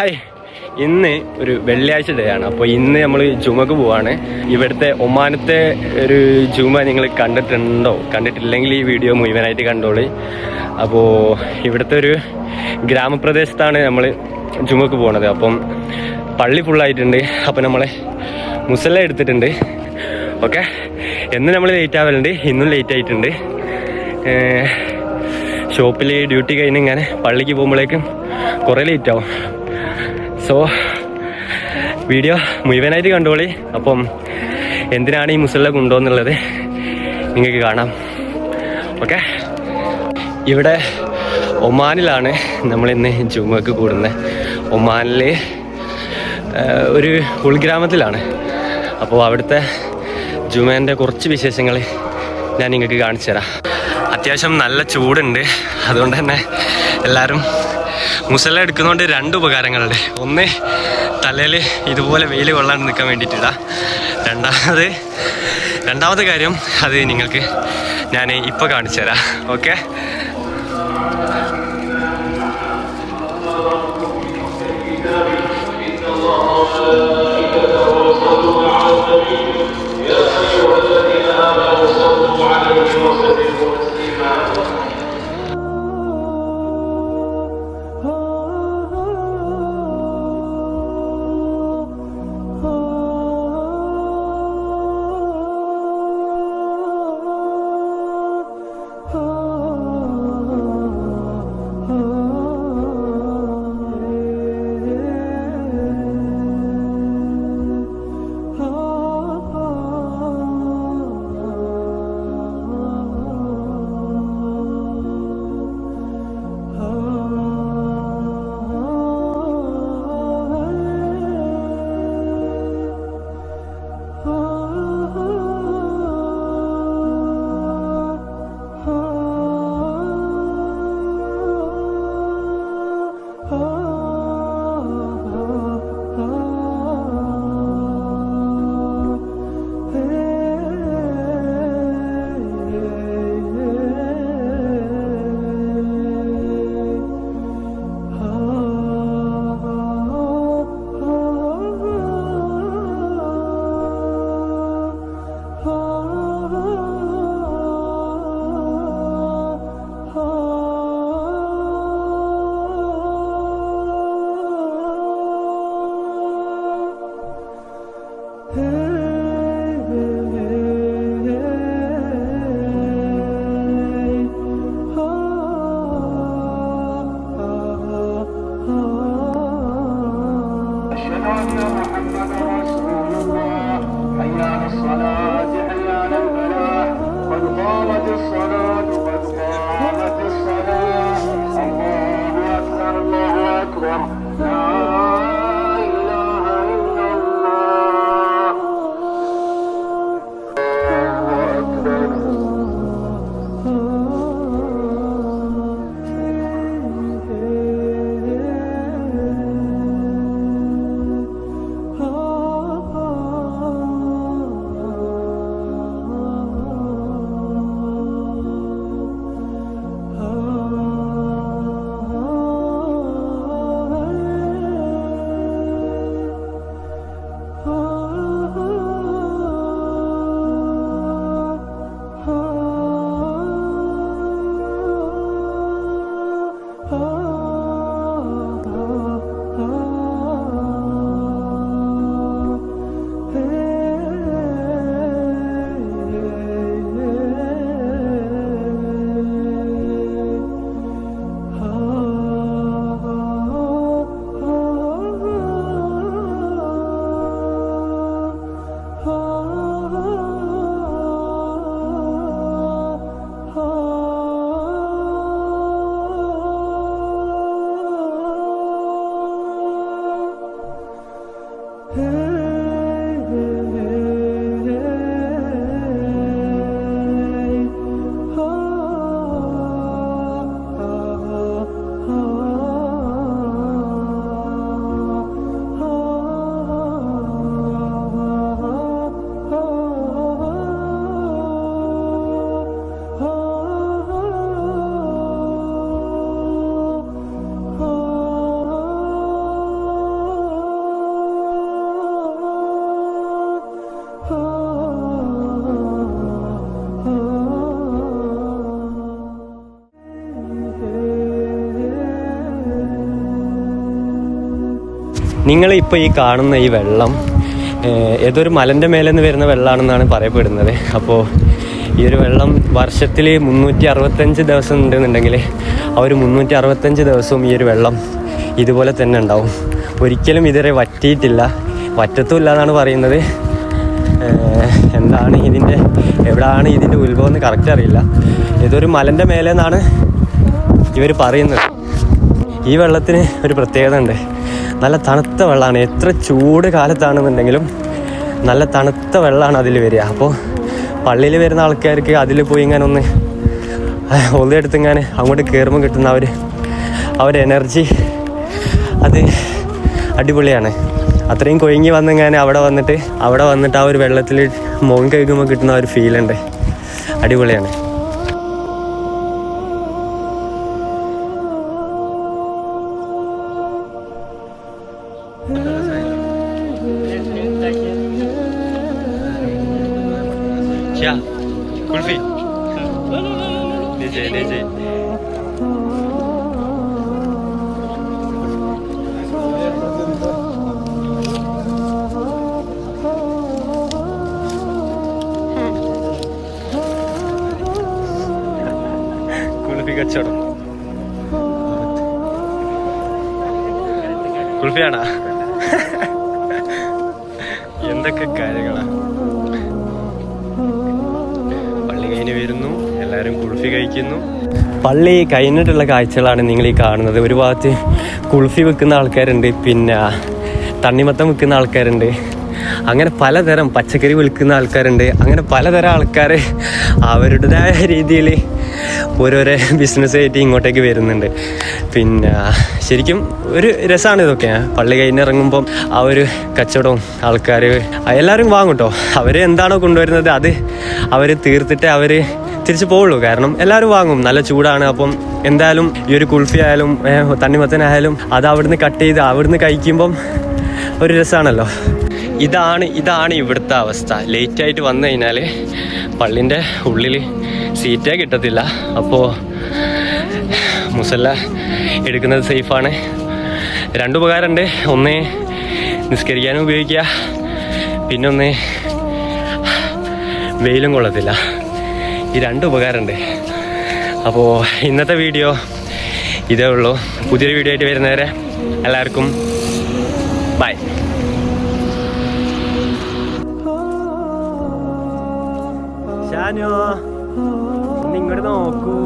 Hi. ഇന്ന് ഒരു വെള്ളിയാഴ്ച ഡേ ആണ്. അപ്പോൾ ഇന്ന് നമ്മൾ ജുമക്ക് പോവാണ്. ഇവിടുത്തെ ഒമാനത്തെ ഒരു ജുമ നിങ്ങൾ കണ്ടിട്ടുണ്ടോ? കണ്ടിട്ടില്ലെങ്കിൽ ഈ വീഡിയോ മുഴുവനായിട്ട് കണ്ടോളി. അപ്പോൾ ഇവിടുത്തെ ഒരു ഗ്രാമപ്രദേശത്താണ് നമ്മൾ ജുമക്ക് പോണത്. അപ്പം പള്ളി ഫുള്ളായിട്ടുണ്ട് അപ്പം നമ്മളെ മുസല്ല എടുത്തിട്ടുണ്ട്. ഓക്കെ? എന്ന് നമ്മൾ ലേറ്റ് ആവലുണ്ട്. ഇന്നും ലേറ്റ് ആയിട്ടുണ്ട്. ഷോപ്പിൽ ഡ്യൂട്ടി കഴിഞ്ഞ് ഇങ്ങനെ പള്ളിക്ക് പോകുമ്പോഴേക്കും കുറേ ലേറ്റ് ആവും. സോ വീഡിയോ മുഴുവനായിട്ട് കണ്ടോളി. അപ്പം എന്തിനാണ് ഈ മുസല്ല കൊണ്ടുവന്നുള്ളത്? നിങ്ങൾക്ക് കാണാം. ഓക്കെ ഇവിടെ ഒമാനിലാണ് നമ്മളിന്ന് ജുമക്ക് കൂടുന്നത്. ഒമാനിൽ ഒരു ഉൾഗ്രാമത്തിലാണ് അപ്പോൾ അവിടുത്തെ ജുമേന്റെ കുറച്ച് വിശേഷങ്ങൾ ഞാൻ നിങ്ങൾക്ക് കാണിച്ചു തരാം അത്യാവശ്യം നല്ല ചൂടുണ്ട്. അതുകൊണ്ട് തന്നെ എല്ലാവരും മുസല എടുക്കുന്നതുകൊണ്ട് രണ്ട് ഉപകാരങ്ങളുണ്ട്. ഒന്ന് തലയിൽ ഇതുപോലെ വെയിൽ കൊള്ളാണ്ട് നിൽക്കാൻ വേണ്ടിയിട്ടിടാം രണ്ടാമത് രണ്ടാമത്തെ കാര്യം അത് നിങ്ങൾക്ക് ഞാൻ ഇപ്പോൾ കാണിച്ചു തരാം ഓക്കെ? Oh നിങ്ങൾ ഇപ്പോൾ ഈ കാണുന്ന ഈ വെള്ളം ഏതൊരു മലന്റെ മേലെ നിന്ന് വരുന്ന വെള്ളമാണെന്നാണ് പറയപ്പെടുന്നത്. അപ്പോൾ ഈ ഒരു വെള്ളം വർഷത്തിൽ മുന്നൂറ്റി അറുപത്തഞ്ച് ദിവസം ഉണ്ടെന്നുണ്ടെങ്കിൽ ആ ഒരു മുന്നൂറ്റി അറുപത്തഞ്ച് ദിവസവും ഈ ഒരു വെള്ളം ഇതുപോലെ തന്നെ ഉണ്ടാവും. ഒരിക്കലും ഇതുവരെ വറ്റിയിട്ടില്ല. വറ്റത്തുമില്ല എന്നാണ് പറയുന്നത്. എന്താണ് ഇതിന്റെ എവിടെയാണ് ഇതിന്റെ ഉത്ഭവം എന്ന് കറക്റ്റ് അറിയില്ല. ഇതൊരു മലന്റെ മേലെ നിന്നാണ് ഇവർ പറയുന്നത്. ഈ വെള്ളത്തിന് ഒരു പ്രത്യേകത ഉണ്ട്. നല്ല തണുത്ത വെള്ളമാണ്. എത്ര ചൂട് കാലത്താണെന്നുണ്ടെങ്കിലും നല്ല തണുത്ത വെള്ളമാണ് അതിൽ വരിക. അപ്പോൾ പള്ളിയിൽ വരുന്ന ആൾക്കാർക്ക് അതിൽ പോയി ഇങ്ങനെ ഒന്ന് ഒന്നെടുത്ത് ഇങ്ങനെ അങ്ങോട്ട് കയറുമ്പോൾ കിട്ടുന്ന അവർ ഒരു എനർജി അത് അടിപൊളിയാണ്. അത്രയും കൊഴുങ്ങി വന്നിങ്ങനെ അവിടെ വന്നിട്ട് അവിടെ വന്നിട്ട് ആ ഒരു വെള്ളത്തിൽ മുഖം കഴുകുമ്പോൾ കിട്ടുന്ന ഒരു ഫീലുണ്ട് അടിപൊളിയാണ്. DJ, DJ. കുളിപ്പി കച്ചവടം കുളിപ്പിയാണാ എന്തൊക്കെ കാര്യങ്ങളാ എല്ലാവരും കുൾഫി കഴിക്കുന്നു. പള്ളി കഴിഞ്ഞിട്ടുള്ള കാഴ്ചകളാണ് നിങ്ങൾ ഈ കാണുന്നത്. ഒരു ഭാഗത്ത് കുൾഫി വെക്കുന്ന ആൾക്കാരുണ്ട് പിന്നെ തണ്ണിമത്തം വെക്കുന്ന ആൾക്കാരുണ്ട്. അങ്ങനെ പലതരം പച്ചക്കറി വിൽക്കുന്ന ആൾക്കാരുണ്ട്. അങ്ങനെ പലതരം ആൾക്കാർ അവരുടേതായ രീതിയിൽ ഓരോരോ ബിസിനസ്സായിട്ട് ഇങ്ങോട്ടേക്ക് വരുന്നുണ്ട്. പിന്നെ ശരിക്കും ഒരു രസമാണ് ഇതൊക്കെ. പള്ളി കഴിഞ്ഞിറങ്ങുമ്പം ആ ഒരു കച്ചവടവും ആൾക്കാർ എല്ലാവരും വാങ്ങും കേട്ടോ അവർ എന്താണോ കൊണ്ടുവരുന്നത് അത് അവർ തീർത്തിട്ട് അവർ തിരിച്ചു പോവുള്ളൂ. കാരണം എല്ലാവരും വാങ്ങും. നല്ല ചൂടാണ്. അപ്പം എന്തായാലും ഈ ഒരു കുൾഫി ആയാലും തണ്ണിമത്തനായാലും അത് അവിടുന്ന് കട്ട് ചെയ്ത് അവിടുന്ന് കഴിക്കുമ്പം ഒരു രസമാണല്ലോ ഇതാണ് ഇതാണ് ഇവിടുത്തെ അവസ്ഥ. ലേറ്റ് ആയിട്ട് വന്നു കഴിഞ്ഞാൽ പള്ളിന്റെ ഉള്ളിൽ സീറ്റേ കിട്ടത്തില്ല. അപ്പോൾ മുസല്ല എടുക്കുന്നത് സേഫാണ്. രണ്ട് ഉപകാരമുണ്ട് ഒന്ന് നിസ്കരിക്കാനും ഉപയോഗിക്കുക. പിന്നൊന്ന് വെയിലും കൊള്ളത്തില്ല. ഈ രണ്ട് ഉപകാരമുണ്ട്. അപ്പോൾ ഇന്നത്തെ വീഡിയോ ഇതേ ഉള്ളൂ. പുതിയൊരു വീഡിയോ ആയിട്ട് വരുന്നവരെ എല്ലാവർക്കും ബൈ ഷാനോ ഇങ്ങോട്ട് നോക്കൂ.